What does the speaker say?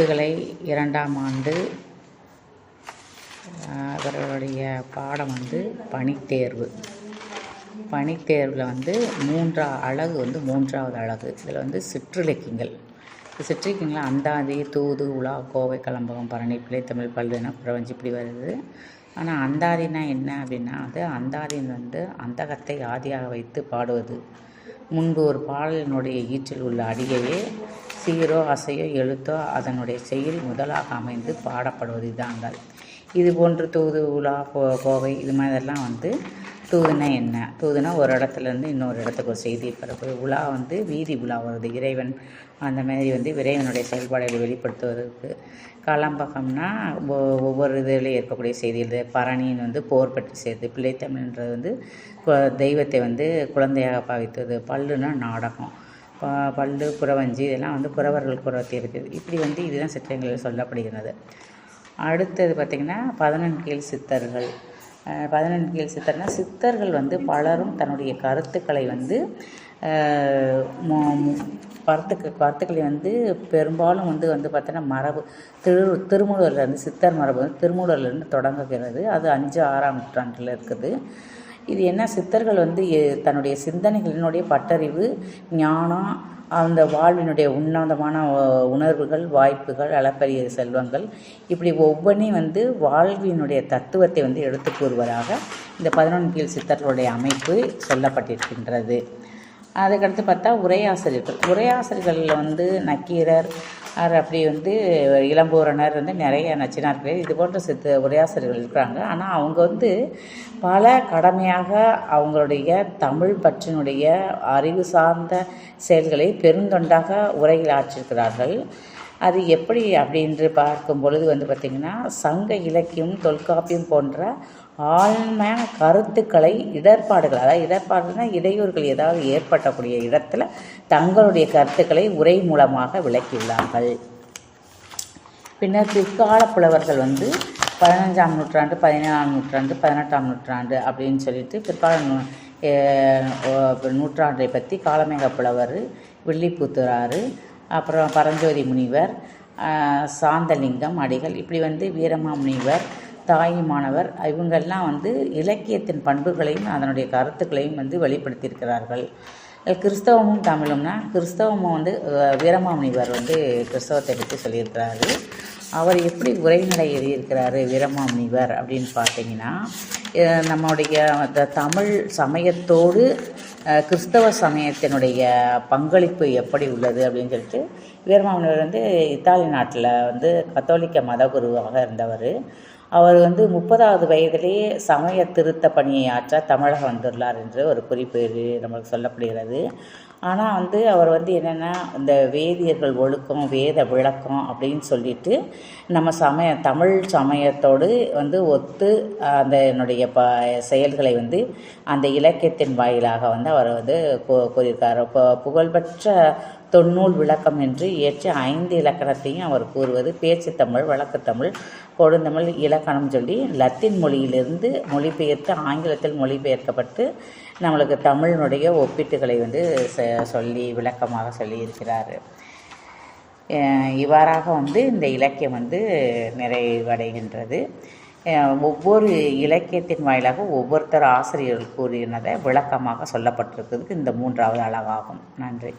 முதுகலை இரண்டாம் ஆண்டு அவர்களுடைய பாடம் வந்து பணித்தேர்வு பணித்தேர்வில் வந்து மூன்றா அழகு வந்து மூன்றாவது அழகு. இதில் வந்து சிற்றிலக்கியங்கள். சிற்றிலக்கியங்கள் அந்தாதி தூது உலா கோவை கலம்பகம் பரணி பிள்ளை தமிழ் பல்லுனா பிரபஞ்சு இப்படி வருது. ஆனால் அந்தாதினா என்ன அப்படின்னா அது அந்தாதின் வந்து அந்தகத்தை ஆதியாக வைத்து பாடுவது. முன்பு ஒரு பாடலினுடைய ஈற்றில் உள்ள அடியையே சீரோ அசையோ எழுத்தோ அதனுடைய செயல் முதலாக அமைந்து பாடப்படுவது இதாங்கள் இது போன்று தூது உலா கோ கோவை இது மாதிரிலாம் வந்து தூதுனா என்ன? தூதுனா ஒரு இடத்துலேருந்து இன்னொரு இடத்துக்கு ஒரு செய்தியை பரப்பு உலா வந்து வீதி உலா வருது. இறைவன் அந்த மாதிரி வந்து இறைவனுடைய செயல்பாடுகளை வெளிப்படுத்துவதற்கு களம்பகம்னா ஒவ்வொரு இதில் இருக்கக்கூடிய செய்திகள். பரணின்னு வந்து போர் பற்றி செய்து பிள்ளைத்தமிழ்ன்றது வந்து தெய்வத்தை வந்து குழந்தையாக பாவித்தது. பல்லுனா நாடகம். ப பல்லு புறவஞ்சி இதெல்லாம் வந்து புறவர்கள் புறத்தி இருக்குது. இப்படி வந்து இதுதான் சித்திரங்களில் சொல்லப்படுகிறது. அடுத்தது பார்த்திங்கன்னா பதினெண்கீழ் சித்தர்கள். பதினெண்கீழ் சித்தர்னால் சித்தர்கள் வந்து பலரும் தன்னுடைய கருத்துக்களை வந்து கருத்துக்கு கருத்துக்களை வந்து பெரும்பாலும் வந்து வந்து பார்த்தோன்னா மரபு திரு திருமூலர்லேருந்து சித்தர் மரபு வந்து திருமூலர்லேருந்து தொடங்குகிறது. அது அஞ்சு ஆறாம் நூற்றாண்டில் இருக்குது. இது என்ன? சித்தர்கள் வந்து தன்னுடைய சிந்தனைகளினுடைய பட்டறிவு ஞானம் அந்த வாழ்வினுடைய உன்னதமான உணர்வுகள் வாய்ப்புகள் அளப்பரிய செல்வங்கள் இப்படி ஒவ்வொன்றையும் வந்து வாழ்வினுடைய தத்துவத்தை வந்து எடுத்து கூறுவதாக இந்த பதினொன்று கீழ் சித்தர்களுடைய அமைப்பு சொல்லப்பட்டிருக்கின்றது. அதுக்கடுத்து பார்த்தா உரையாசிரியர்கள். உரையாசிரியர்களில் வந்து நக்கீரர் அப்படி வந்து இளம்பூரணர் வந்து நிறைய நச்சினார்கள். இது போன்ற சித்த உரையாசிரியர்கள் இருக்கிறாங்க. ஆனால் அவங்க வந்து பல கடமையாக அவங்களுடைய தமிழ் பற்றினுடைய அறிவு சார்ந்த செயல்களை பெருந்தொண்டாக உரையில் ஆற்றிருக்கிறார்கள் அது எப்படி அப்படின்று பார்க்கும் பொழுது வந்து பார்த்திங்கன்னா சங்க இலக்கியம் தொல்காப்பியம் போன்ற ஆழ்மையான கருத்துக்களை இடர்பாடுகள் அதாவது இடர்பாடுகள்னால் இடையூறுகள் ஏதாவது ஏற்பட்டக்கூடிய இடத்துல தங்களுடைய கருத்துக்களை உரை மூலமாக விளக்கியுள்ளார்கள். பின்னர் பிற்கால புலவர்கள் வந்து பதினஞ்சாம் நூற்றாண்டு பதினேழாம் நூற்றாண்டு பதினெட்டாம் நூற்றாண்டு அப்படின்னு சொல்லிட்டு பிற்கால நூற்றாண்டை பற்றி காலமேக புலவர் வில்லிபுத்தூராறு அப்புறம் பரஞ்சோதி முனிவர் சாந்தலிங்கம் அடிகள் இப்படி வந்து வீரமாமுனிவர் தாயுமானவர் இவங்கெல்லாம் வந்து இலக்கியத்தின் பண்புகளையும் அதனுடைய கருத்துக்களையும் வந்து வெளிப்படுத்தியிருக்கிறார்கள். கிறிஸ்தவமும் தமிழும்னா கிறிஸ்தவமும் வந்து வீரமாமுனிவர் வந்து கிறிஸ்தவத்தை பற்றி சொல்லியிருக்கிறாரு. அவர் எப்படி உரைநடை எழுதியிருக்கிறாரு வீரமாமுனிவர் அப்படின்னு பார்த்தீங்கன்னா நம்மளுடைய தமிழ் சமயத்தோடு கிறிஸ்தவ சமயத்தினுடைய பங்களிப்பு எப்படி உள்ளது அப்படின்னு சொல்லிட்டு வீரமாமுனிவர் வந்து இத்தாலி நாட்டில் வந்து கத்தோலிக்க மத குருவாக இருந்தவர். அவர் வந்து முப்பதாவது வயதிலேயே சமய திருத்த பணியை ஆற்ற தமிழகம் வந்துள்ளார் என்று ஒரு குறிப்பு நம்மளுக்கு சொல்லப்படுகிறது. ஆனால் வந்து அவர் வந்து என்னென்னா இந்த வேதியர்கள் ஒழுக்கம் வேத விளக்கம் அப்படின்னு சொல்லிட்டு நம்ம சமய தமிழ் சமயத்தோடு வந்து ஒத்து அந்த என்னுடைய ப செயல்களை வந்து அந்த இலக்கியத்தின் வாயிலாக வந்து அவர் வந்து கூறியிருக்கார். இப்போ புகழ்பெற்ற தொன்னூல் விளக்கம் என்று இயற்றி ஐந்து இலக்கணத்தையும் அவர் கூறுவது. பேச்சு தமிழ் வழக்குத்தமிழ் கொடுந்தமிழ் இலக்கணம் சொல்லி லத்தீன் மொழியிலிருந்து மொழிபெயர்த்து ஆங்கிலத்தில் மொழிபெயர்க்கப்பட்டு நம்மளுக்கு தமிழினுடைய ஒப்பீட்டுகளை வந்து சொல்லி விளக்கமாக சொல்லியிருக்கிறார். இவ்வாறாக வந்து இந்த இலக்கியம் வந்து நிறைவடைகின்றது. ஒவ்வொரு இலக்கியத்தின் வாயிலாக ஒவ்வொருத்தர் ஆசிரியர்கள் கூறினதை விளக்கமாக சொல்லப்பட்டிருக்கிறதுக்கு இந்த மூன்றாவது அழகாகும். நன்றி.